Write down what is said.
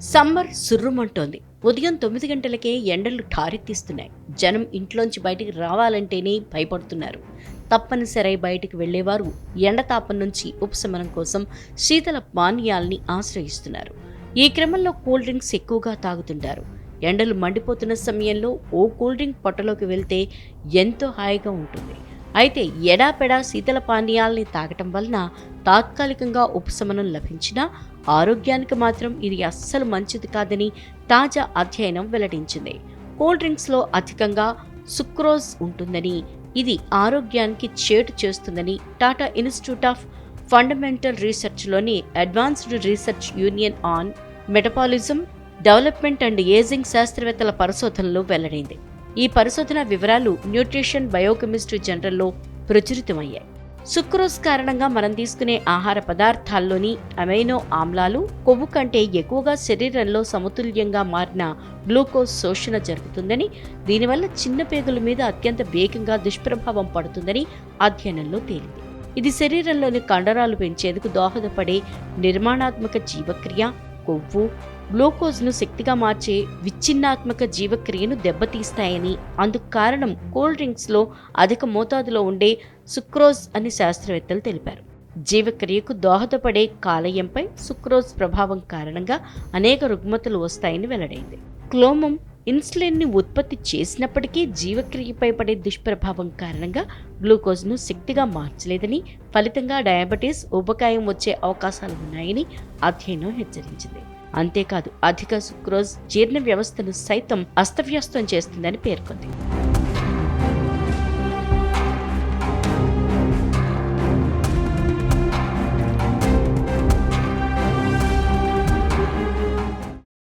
Summer సుర్రుమంటోంది. ఉదయం తొమ్మిది గంటలకే ఎండలు ఠారెత్తిస్తున్నాయి. జనం ఇంట్లోంచి బయటికి రావాలంటేనే భయపడుతున్నారు. తప్పనిసరి బయటికి వెళ్ళేవారు ఎండతాపం నుంచి ఉపశమనం కోసం శీతల పానీయాల్ని ఆశ్రయిస్తున్నారు. ఈ క్రమంలో కూల్ డ్రింక్స్ ఎక్కువగా తాగుతుంటారు. ఎండలు మండిపోతున్న సమయంలో ఓ కూల్ డ్రింక్ పొట్టలోకి వెళ్తే ఎంతో హాయిగా ఉంటుంది. అయితే ఎడాపెడా శీతల పానీయాల్ని తాగటం వలన తాత్కాలికంగా ఉపశమనం లభించినా ఆరోగ్యానికి మాత్రం ఇది అస్సలు మంచిది కాదని తాజా అధ్యయనం వెల్లడించింది. కూల్ డ్రింక్స్లో అధికంగా సుక్రోజ్ ఉంటుందని ఇది ఆరోగ్యానికి చేటు చేస్తుందని Tata institute of fundamental రీసెర్చ్లోని advanced research union on metabolism development and ageing శాస్త్రవేత్తల పరిశోధనలు వెల్లడైంది. ఈ పరిశోధన వివరాలు న్యూట్రిషన్ బయోకెమిస్ట్రీ జనరల్లో ప్రచురితమయ్యాయి. సుక్రోజ్ కారణంగా మనం తీసుకునే ఆహార పదార్థాల్లోని అమైనో ఆమ్లాలు కొవ్వు కంటే ఎక్కువగా శరీరంలో సమతుల్యంగా మారిన గ్లూకోజ్ శోషణ జరుగుతుందని దీనివల్ల చిన్న పేగుల మీద అత్యంత వేగంగా దుష్ప్రభావం పడుతుందని అధ్యయనంలో తేలింది. ఇది శరీరంలోని కండరాలు పెంచేందుకు దోహదపడే నిర్మాణాత్మక జీవక్రియ కొవ్వు గ్లూకోజ్ను శక్తిగా మార్చే విచ్ఛిన్నాత్మక జీవక్రియను దెబ్బతీస్తాయని. అందుకు కారణం కూల్ డ్రింక్స్లో అధిక మోతాదులో ఉండే సుక్రోజ్ అని శాస్త్రవేత్తలు తెలిపారు. జీవక్రియకు దోహదపడే కాలేయంపై సుక్రోజ్ ప్రభావం కారణంగా అనేక రుగ్మతలు వస్తాయని వెల్లడైంది. క్లోమం ఇన్సులిన్ని ఉత్పత్తి చేసినప్పటికీ జీవక్రియపై పడే దుష్ప్రభావం కారణంగా గ్లూకోజ్ను శక్తిగా మార్చలేదని ఫలితంగా డయాబెటీస్ ఉపకాయం వచ్చే అవకాశాలు ఉన్నాయని అధ్యయనం హెచ్చరించింది. అంతేకాదు అధిక సుక్రోజ్ జీర్ణ వ్యవస్థను సైతం అస్తవ్యస్తం చేస్తుందని పేర్కొంది.